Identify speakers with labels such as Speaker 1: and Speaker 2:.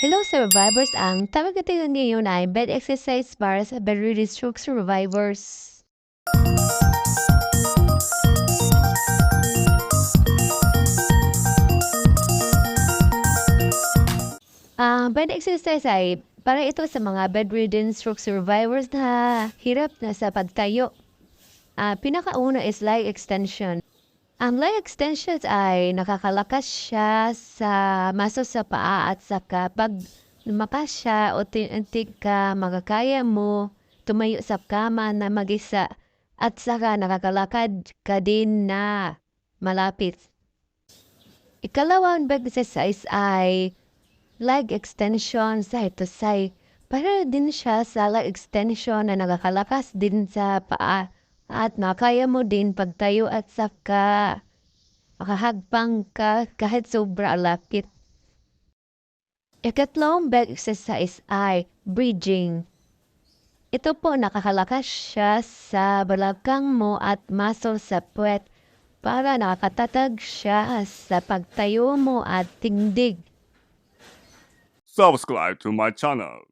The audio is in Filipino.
Speaker 1: Hello survivors! Ang tawag natin ngayon ay bed exercise para sa bedridden stroke survivors. Ang bed exercise ay para ito sa mga bedridden stroke survivors na hirap na sa pagtayo. Ah, pinakauna is leg extension. Ang leg extensions ay nakakalakas siya sa muscle sa paa at sa kapag lumakas siya o unti ka magkakaya mo tumayo sa kama na mag-isa at saka nakakalakad ka din na malapit. Ikalawang exercise ay leg extension side to side. Para din siya sa leg extension na nakakalakas din sa paa at nakaya mo din pagtayo at saka makahagpang ka kahit sobra lapit. Ikatlong bed exercise ay bridging. Ito po nakakalakas siya sa balakang mo at muscle sa puwet para nakatatag siya sa pagtayo mo at tingdig.
Speaker 2: Subscribe to my channel.